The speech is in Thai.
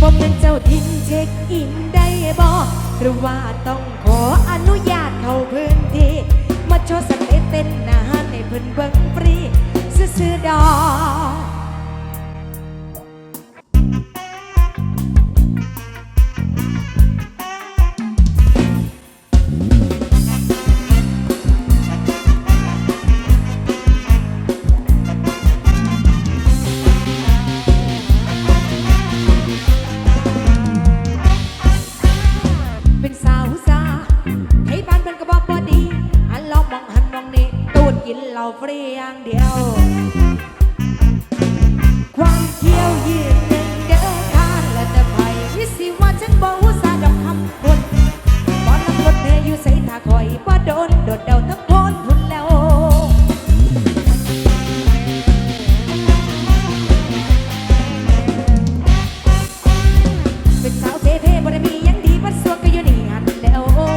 ผมเป็นเจ้าทินเช็คอินได้บ่หรือว่าต้องขออนุญาตเข้าพื้นที่ มาโชว์สเตเต้นหน้าในเพิ่นเบิ้งฟรี ซื้อดอก บ่ได้มีหยังดีบัดสวงก็อยู่นี่หันแล้ว